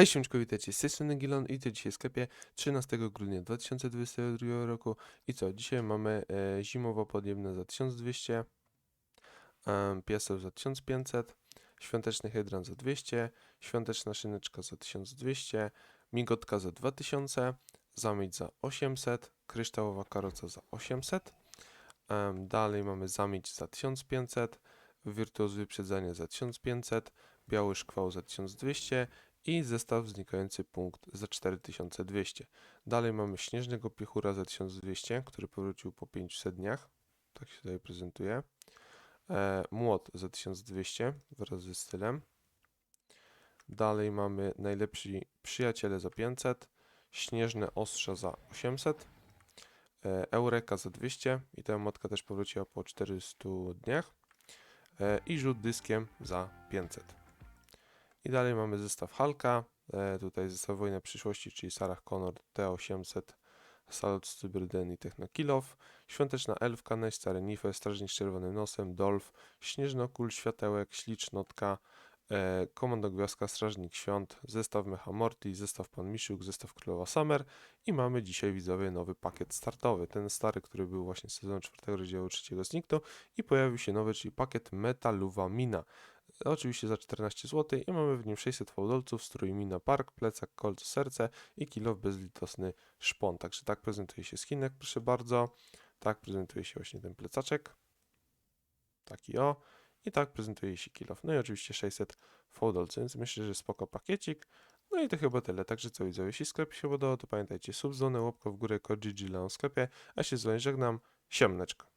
Hej, siemczko, witajcie, z tej Gilon i to dzisiaj w sklepie 13 grudnia 2022 roku. I co, dzisiaj mamy e, zimowo podjemne za 1200, e, pieseł za 1500, świąteczny hydran za 200, świąteczna szyneczka za 1200, migotka za 2000, zamieć za 800, kryształowa karoca za 800, em, dalej mamy zamieć za 1500, wirtuoz wyprzedzania za 1500, biały szkwał za 1200 i zestaw znikający punkt za 4200. Dalej mamy śnieżnego piechura za 1200, który powrócił po 500 dniach. Tak się tutaj prezentuje. E, młot za 1200 wraz ze stylem. Dalej mamy najlepsi przyjaciele za 500, śnieżne ostrza za 800, e, Eureka za 200 i ta motka też powróciła po 400 dniach e, i rzut dyskiem za 500. I dalej mamy zestaw Halka, e, tutaj zestaw Wojna Przyszłości, czyli Sarah Connor T800, Salut Stubyrden i Technokilow, Świąteczna Elfka, Najstary Nife, Strażnik z Czerwonym Nosem, Dolf, Śnieżnokul, Światełek, Ślicznotka, e, Komando Gwiazdka, Strażnik Świąt, zestaw Mechamorty, zestaw Pan Misiuk, zestaw Królowa Summer i mamy dzisiaj widzowie nowy pakiet startowy, ten stary, który był właśnie z sezonu 4 rozdziału 3 zniknął i pojawił się nowy, czyli pakiet Metaluwa Mina. Oczywiście za 14 zł i mamy w nim 600 fałdolców, strój Mina Park, plecak, kolce, serce i kilo bezlitosny szpon. Także tak prezentuje się skinek, proszę bardzo. Tak prezentuje się właśnie ten plecaczek. Taki o. I tak prezentuje się kilo. No i oczywiście 600 fałdolców, więc myślę, że spoko pakiecik. No i to chyba tyle. Także co widzowie, jeśli sklep się podobał, to pamiętajcie, subzonę, łapkę w górę, kod GG w sklepie, a się z wami żegnam. Siemneczko.